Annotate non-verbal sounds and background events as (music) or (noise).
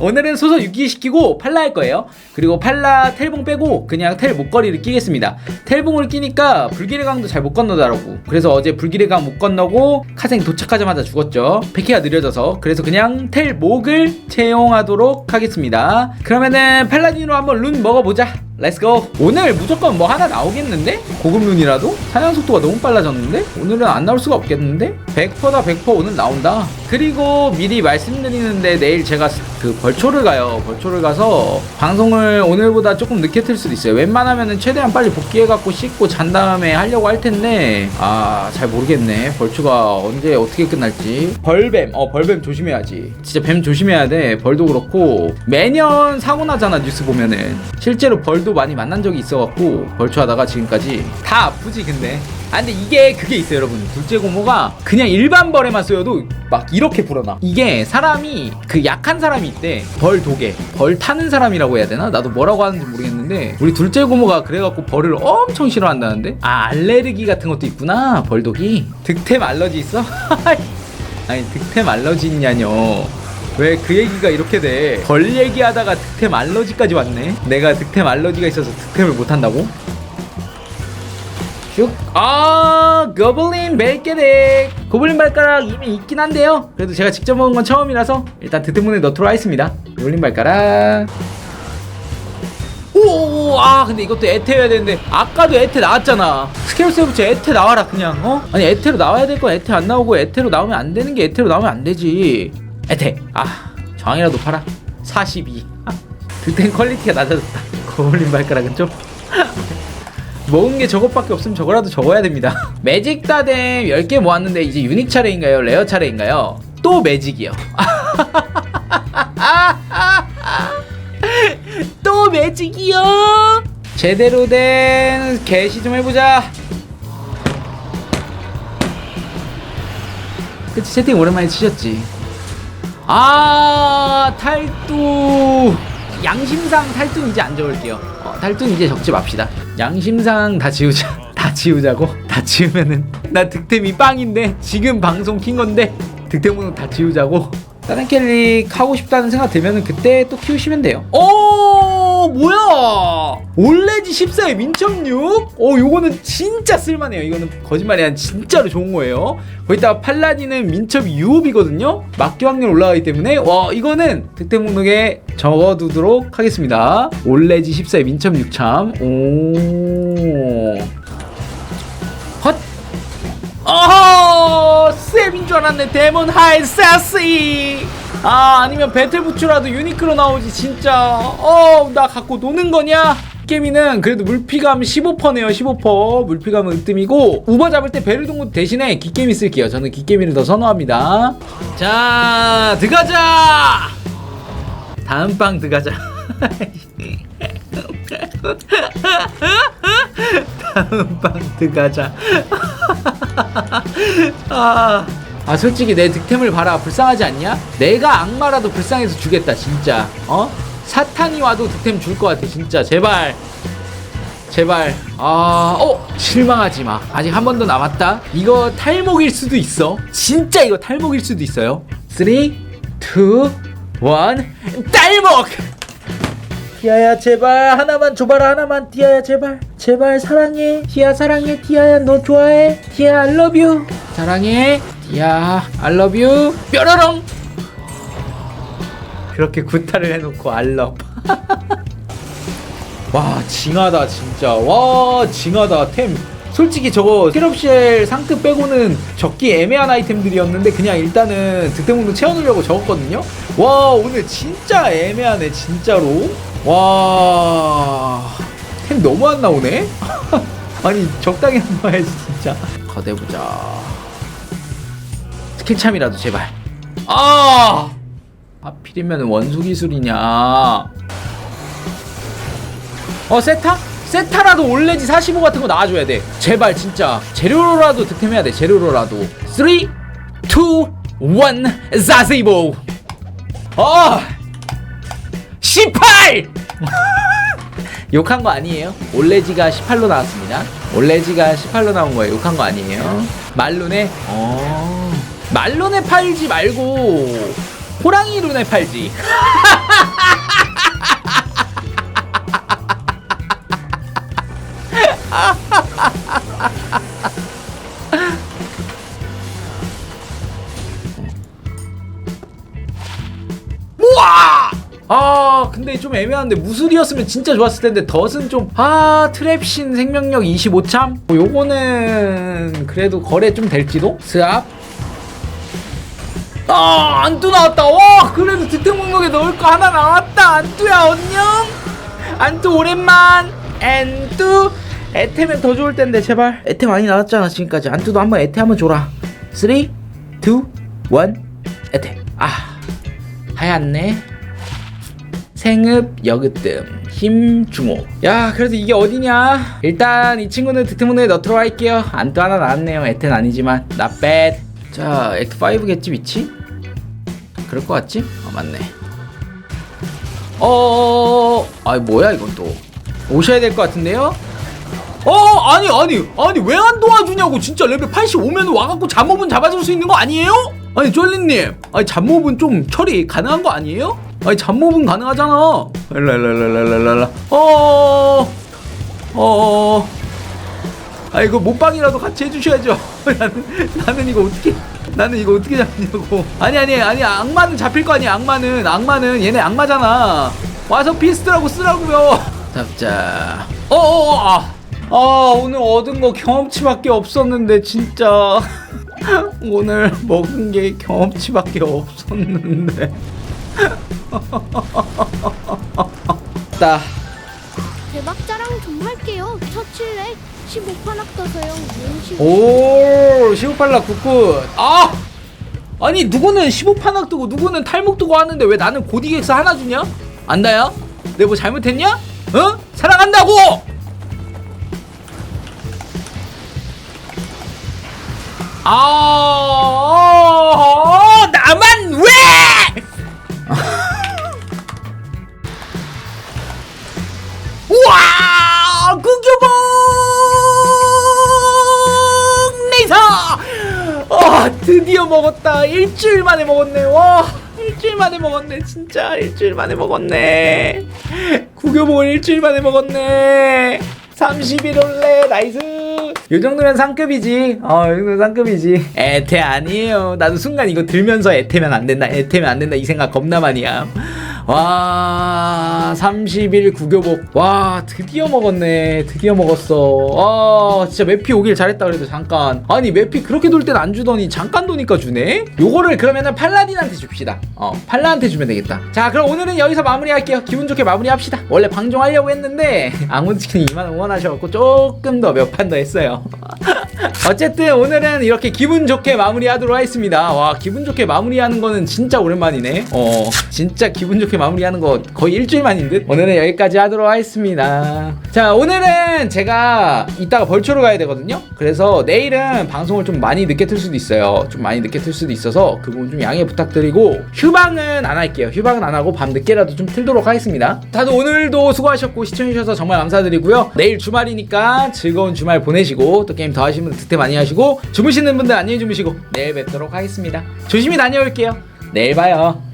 오늘은 소서 유기시키고 팔라 할 거예요. 그리고 팔라 텔봉 빼고 그냥 텔 목걸이를 끼겠습니다. 텔봉을 끼니까 불길의 강도 잘 못 건너더라고. 그래서 어제 불길의 강 못 건너고 카생 도착하자마자 죽었죠. 패키가 느려져서 그래서 그냥 텔 목을 채용하도록 하겠습니다. 그러면은 팔라딘으로 한번 룬 먹어보자. 렛츠고 오늘 무조건 뭐 하나 나오겠는데? 고급 룬이라도? 사냥 속도가 너무 빨라졌는데? 오늘은 안 나올 수가 없겠는데? 100%다 100% 오늘 나온다. 그리고 미리 말씀드리는데 내일 제가 그 벌초를 가요. 벌초를 가서 방송을 오늘보다 조금 늦게 틀 수도 있어요. 웬만하면은 최대한 빨리 복귀해갖고 씻고 잔 다음에 하려고 할 텐데. 아 잘 모르겠네. 벌초가 언제 어떻게 끝날지. 벌뱀. 어 벌뱀 조심해야지. 진짜 뱀 조심해야 돼. 벌도 그렇고. 매년 사고 나잖아 뉴스 보면은. 실제로 벌도 많이 만난 적이 있어갖고 벌초하다가 지금까지 다 아프지 근데. 아 근데 이게 그게 있어요 여러분. 둘째 고모가 그냥 일반 벌에만 쏘여도 막 이렇게 불어나. 이게 사람이 그 약한 사람이 있대. 벌 독에. 벌 타는 사람이라고 해야 되나? 나도 뭐라고 하는지 모르겠는데 우리 둘째 고모가 그래갖고 벌을 엄청 싫어한다는데? 아 알레르기 같은 것도 있구나 벌 독이. 득템 알러지 있어? (laughs) 아니 득템 알러지 있냐뇨 왜 그 얘기가 이렇게 돼? 벌 얘기하다가 득템 알러지까지 왔네. 내가 득템 알러지가 있어서 득템을 못 한다고? 슉. 아, 거블린 발가락. 고블린 발가락 이미 있긴 한데요. 그래도 제가 직접 먹은 건 처음이라서 일단 득템문에 넣도록 하겠습니다. 고블린 발가락. 오, 아, 근데 이것도 에테여야 되는데 아까도 에테 나왔잖아. 스케일 세부터 에테 나와라 그냥. 어? 아니 에테로 나와야 될 건 에테 안 나오고 에테로 나오면 안 되는 게 에테로 나오면 안 되지. 에테. 아, 저항이라도 팔아. 42. 아, 득템 퀄리티가 낮아졌다. 고블린 발가락은 좀. 먹은 게 저것밖에 없으면 저거라도 적어야 됩니다. 매직 다뎀 10개 모았는데 이제 유닉 차례인가요? 레어 차례인가요? 또 매직이요. (laughs) 또 매직이요. 제대로 된 개시 좀 해보자. 그치 채팅 오랜만에 치셨지. 아 탈두 양심상 탈두는 이제 안 적을게요. 어, 탈두는 이제 적지 맙시다. 양심상 다 지우자. (laughs) 다 지우자고? 다 지우면은 나 득템이 빵인데 지금 방송 킨 건데 득템은 다 지우자고. 다른 캐릭 하고 싶다는 생각 들면은 그때 또 키우시면 돼요. 오 뭐야? 올레지 14에 민첩 6? 어 요거는 진짜 쓸만해요. 이거는 거짓말이 아니라 진짜로 좋은 거예요. 거기다가 팔라딘은 민첩 6이거든요. 막기 확률 올라가기 때문에 와 이거는 득템 목록에 적어두도록 하겠습니다. 올레지 14에 민첩 6참. 오. 헛. 어허 쌤인 줄 알았네 데몬 하이 사시 아 아니면 배틀부츠라도 유니크로 나오지 진짜. 어 나 갖고 노는 거냐? 게임이는 그래도 물피감 15%네요 15% 물피감은 으뜸이고 우버 잡을 때 베르동구 대신에 기게임이 쓸게요. 저는 기게임을 더 선호합니다. 자 들어가자! 다음 빵 들어가자. (laughs) 다음 방 들어가자. (laughs) 아, 아 솔직히 내 득템을 봐라 불쌍하지 않냐? 내가 악마라도 불쌍해서 주겠다 진짜. 어? 사탄이 와도 득템 줄 것 같아 진짜 제발. 제발. 아, 어 실망하지 마. 아직 한 번 더 남았다. 이거 탈목일 수도 있어. 진짜 이거 탈목일 수도 있어요. 3, 2, 1, 탈목! 티아야 제발 하나만 줘봐라 하나만 티아야 제발 제발 사랑해 티아 사랑해 티아야 너 좋아해 티아 I love you 사랑해 love you. 뾰로롱. 그렇게 구타를 해놓고 I love. (laughs) 와 징하다 진짜. 와 징하다. 템 솔직히 저거 스럽쉘 상트 빼고는 적기 애매한 아이템들이었는데 그냥 일단은 득템문도 채워놓으려고 적었거든요? 와 오늘 진짜 애매하네 진짜로. 와, 템 너무 안 나오네? (laughs) 아니, 적당히 한 나와야지, 진짜. 거대보자. 스킬 참이라도 제발. 아! 하필이면 원수 기술이냐. 어, 세타? 세타라도 올레지 45 같은 거 나와줘야 돼. 제발, 진짜. 재료로라도 득템해야 돼, 재료로라도. 3, 2, 1, 자세이보! 어! 18! (laughs) 욕한 거 아니에요. 올레지가 18로 나왔습니다. 올레지가 18로 나온 거예요. 욕한 거 아니에요. 말룬에 어. 말론에 팔지 말고 호랑이룬에 팔지. (laughs) 우와! 아 근데 좀 애매한데 무술이었으면 진짜 좋았을 텐데 덫은 좀아 트랩신 생명력 25참? 요거는 그래도 거래 좀 될지도? 스압 아 안뚜 나왔다. 와 그래도 득템 목록에 넣을 거 하나 나왔다. 안뚜야 안녕. 안뚜 오랜만. 안뚜 에테면 더 좋을 텐데 제발. 에테 많이 나왔잖아 지금까지. 안뚜도 한번 에테 한번 줘라. 3 2 1 에테 아 하얗네. 생읍 여그뜸 힘 중호 야 그래도 이게 어디냐? 일단 이 친구는 득템문에 넣도록 할게요. 안또 하나 나왔네요. 에텐 아니지만. 나빼 자 액트 5겠지 위치? 그럴 것 같지? 어 맞네. 어어어어 아 뭐야 이건 또. 오셔야 될 것 같은데요? 어 아니 아니 아니 왜 안 도와주냐고. 진짜 레벨 85면 와갖고 잡몹은 잡아줄 수 있는 거 아니에요? 아니 쫄리님. 아니 잡몹은 좀 처리 가능한 거 아니에요? 아니 잡몹은 가능하잖아. 랄랄랄랄랄랄라 어어어 어아 이거 못방이라도 같이 해주셔야죠. (laughs) 나는 나는 이거 어떻게 나는 이거 어떻게 잡냐고. 아니 아니 아니 악마는 잡힐 거 아니야 악마는. 악마는 얘네 악마잖아. 와서 피스트라고 쓰라고요. 잡자. 어어어 아. 아 오늘 얻은 거 경험치밖에 없었는데 진짜. (laughs) 오늘 먹은 게 경험치밖에 없었는데. (laughs) 나. 대박자랑 좀 할게요. 처칠에 15판 앞서서요. 왠지 오, 15팔라 굿굿. 아! 아니, 누구는 15판악 뜨고 누구는 탈목 뜨고 하는데 왜 나는 고디객스 하나 주냐? 안다야? 내가 뭐 잘못했냐? 어? 사랑한다고! 아, 나만 일주일 만에 먹었네. 와, 일주일 만에 먹었네. 진짜 일주일 만에 먹었네. 구교봉을 일주일 만에 먹었네. 31올래 나이스. 요 정도면 상급이지. 어, 이 정도면 상급이지. 에테 아니에요. 나도 순간 이거 들면서 에테면 안 된다. 에테면 안 된다. 이 생각 겁나 많이 함. 와, 30일 구교복. 와, 드디어 먹었네. 드디어 먹었어. 아, 진짜 매피 오길 잘했다 그래도 잠깐. 아니, 매피 그렇게 돌 땐 안 주더니 잠깐 도니까 주네? 요거를 그러면은 팔라딘한테 줍시다. 어, 팔라한테 주면 되겠다. 자, 그럼 오늘은 여기서 마무리할게요. 기분 좋게 마무리합시다. 원래 방종하려고 했는데, (laughs) 앙문치킨 2만원 원하셔갖고 조금 더 몇 판 더 했어요. (laughs) 어쨌든 오늘은 이렇게 기분 좋게 마무리하도록 하겠습니다. 와 기분 좋게 마무리하는 거는 진짜 오랜만이네. 어 진짜 기분 좋게 마무리하는 거 거의 일주일 만인 듯. 오늘은 여기까지 하도록 하겠습니다. 자 오늘은 제가 이따가 벌초로 가야 되거든요. 그래서 내일은 방송을 좀 많이 늦게 틀 수도 있어요. 좀 많이 늦게 틀 수도 있어서 그 부분 좀 양해 부탁드리고 휴방은 안 할게요. 휴방은 안 하고 밤 늦게라도 좀 틀도록 하겠습니다. 다들 오늘도 수고하셨고 시청해주셔서 정말 감사드리고요. 내일 주말이니까 즐거운 주말 보내시고 또 게임 더 하시는 득템 많이 하시고 주무시는 분들 안녕히 주무시고 내일 뵙도록 하겠습니다. 조심히 다녀올게요. 내일 봐요.